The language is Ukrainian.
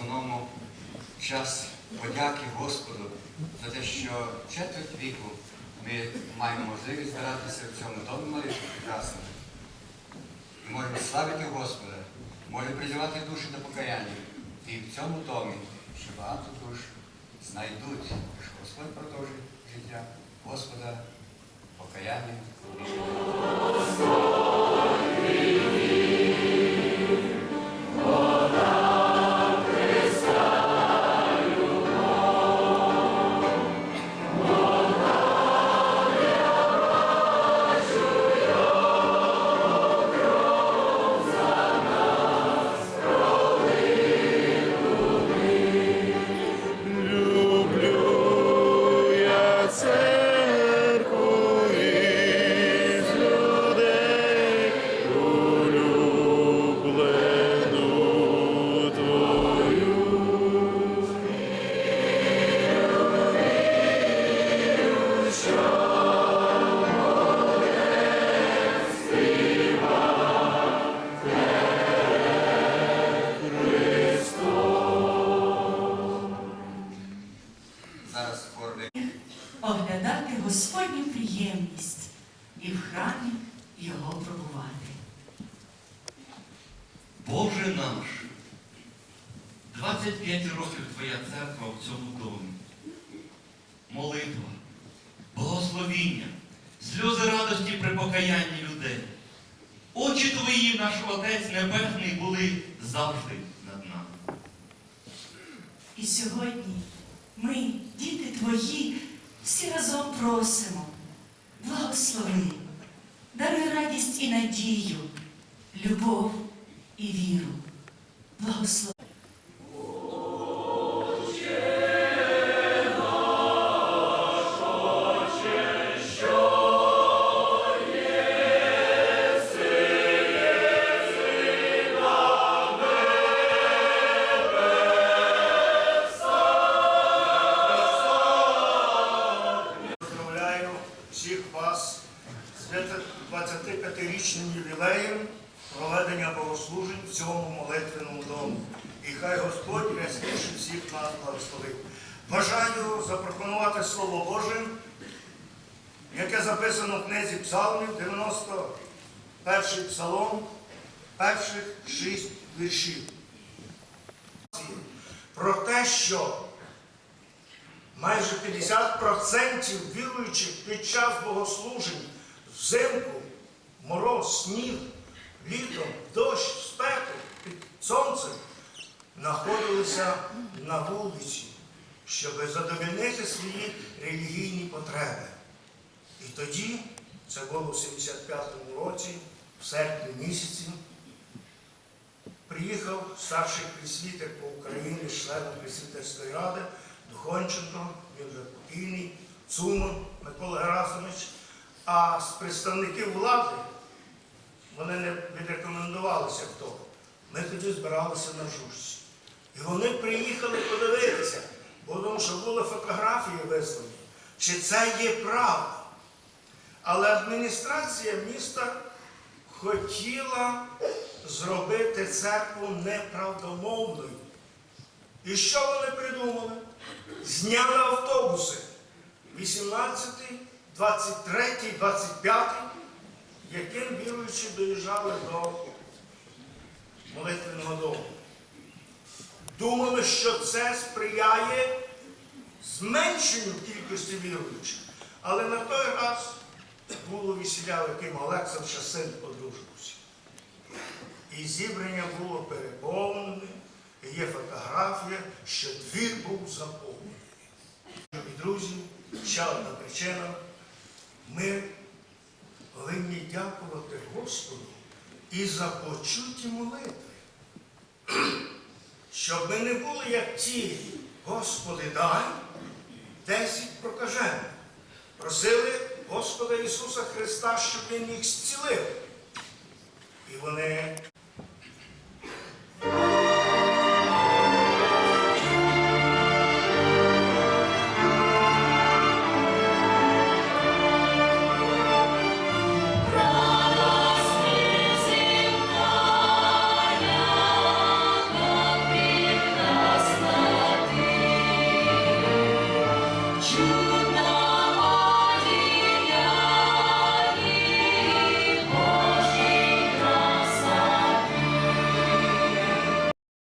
основному час подяки Господу за те, що четверть віку ми маємо можливість збиратися в цьому домі молитві прекрасному. І можемо славити Господа, можемо призивати душі до покаяння. І в цьому домі ще багато душ знайдуть, що Господь продовжить життя Господа покаяння. І в храмі його пробувати. Боже наш, 25 років Твоя церква в цьому домі. Молитва, благословіння, сльози радості при покаянні людей. Очі Твої, наш Отець Небесний, були завжди над нами. І сьогодні ми, діти твої, всі разом просимо, благослови, даруй радість і надію, любов і віру. Благослови. 25-річним ювілеєм проведення богослужень в цьому молитвеному дому. І хай Господь рясніше всіх нас благословить. Бажаю запропонувати Слово Боже, яке записано в книзі Псалмів, 91 псалом, перших шість віршів. Про те, що Майже 50% віруючих під час богослужень взимку, мороз, сніг, літом, дощ, спеку, під сонцем знаходилися на вулиці, щоб задовольнити свої релігійні потреби. І тоді, це було в 75-му році, в серпні місяці, приїхав старший присвітер по Україні, член присвітерської ради Духонченко, він вже покійний, Цуман Микола Герасимович. А з представників влади вони не відрекомендувалися хто. Ми тоді збиралися на жужці. І вони приїхали подивитися, бо тому що були фотографії вислані, чи це є правда. Але адміністрація міста хотіла зробити церкву неправдомовною. І що вони придумали? Зняли автобуси 18, 23, 25, яким віруючі доїжджали до молитвеного дому. Думали, що це сприяє зменшенню кількості віруючих. Але на той раз було весіля, яким Олександр син одружився. І зібрання було переповнене, є фотографія, що двір був заповнений. І друзі, ще одна причина. Ми повинні дякувати Господу і за почуті молитви. Щоб ми не були як ті, Господи, дай, десять прокажених. Просили Господа Ісуса Христа, щоб Він їх зцілив. І вони